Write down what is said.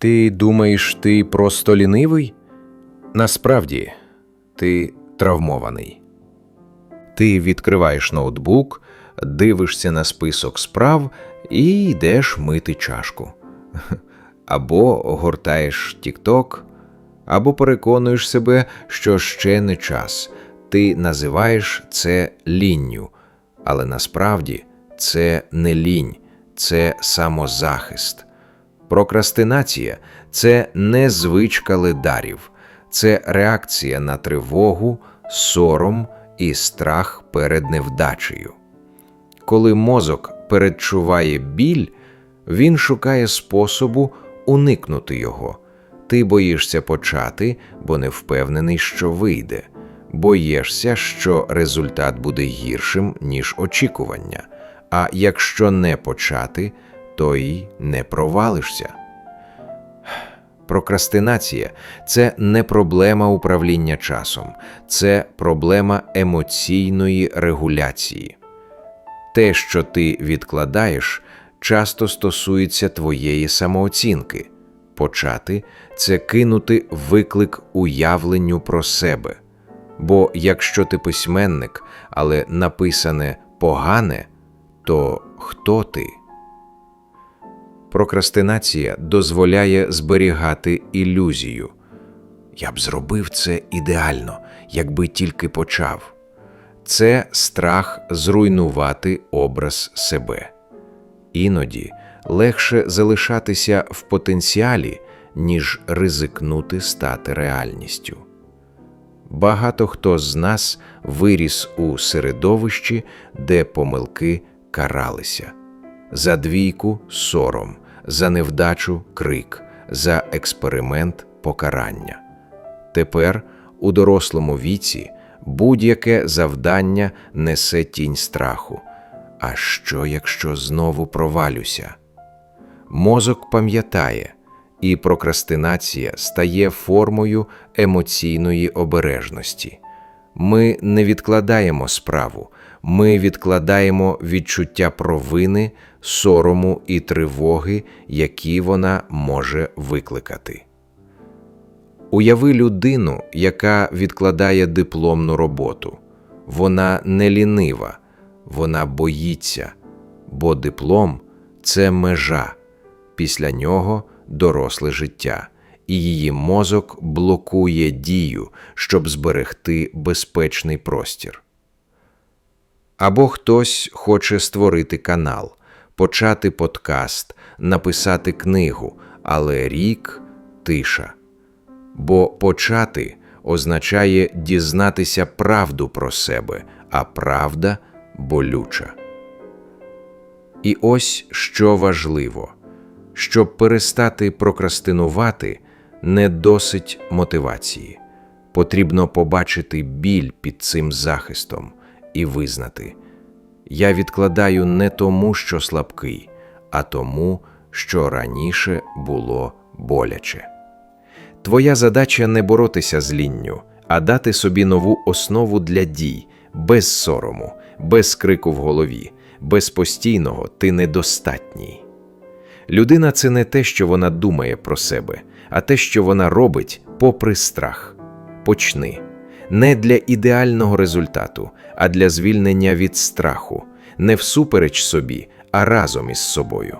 Ти думаєш, ти просто лінивий? Насправді, ти травмований. Ти відкриваєш ноутбук, дивишся на список справ і йдеш мити чашку. Або гортаєш TikTok, або переконуєш себе, що ще не час. Ти називаєш це лінню, але насправді це не лінь, це самозахист. Прокрастинація це не звичка ледарів, це реакція на тривогу, сором і страх перед невдачею. Коли мозок передчуває біль, він шукає способу уникнути його. Ти боїшся почати, бо не впевнений, що вийде. Боїшся, що результат буде гіршим, ніж очікування. А якщо не почати, то й не провалишся. Прокрастинація це не проблема управління часом, це проблема емоційної регуляції. Те, що ти відкладаєш, часто стосується твоєї самооцінки. Почати це кинути виклик уявленню про себе. Бо якщо ти письменник, але написане погане, то хто ти? Прокрастинація дозволяє зберігати ілюзію. Я б зробив це ідеально, якби тільки почав. Це страх зруйнувати образ себе. Іноді легше залишатися в потенціалі, ніж ризикнути стати реальністю. Багато хто з нас виріс у середовищі, де помилки каралися. За двійку сором, за невдачу крик, за експеримент покарання. Тепер у дорослому віці будь-яке завдання несе тінь страху. А що, якщо знову провалюся? Мозок пам'ятає, і прокрастинація стає формою емоційної обережності. Ми не відкладаємо справу, ми відкладаємо відчуття провини, сорому і тривоги, які вона може викликати. Уяви людину, яка відкладає дипломну роботу. Вона не лінива, вона боїться, бо диплом це межа, після нього доросле життя, і її мозок блокує дію, щоб зберегти безпечний простір. Або хтось хоче створити канал, почати подкаст, написати книгу, але рік тиша. Бо почати означає дізнатися правду про себе, а правда болюча. І ось що важливо, щоб перестати прокрастинувати, не досить мотивації. Потрібно побачити біль під цим захистом і визнати: я відкладаю не тому, що слабкий, а тому, що раніше було боляче. Твоя задача не боротися з лінню, а дати собі нову основу для дій, без сорому, без крику в голові, без постійного ти недостатній. Людина це не те, що вона думає про себе, а те, що вона робить попри страх. Почни не для ідеального результату, а для звільнення від страху, не всупереч собі, а разом із собою.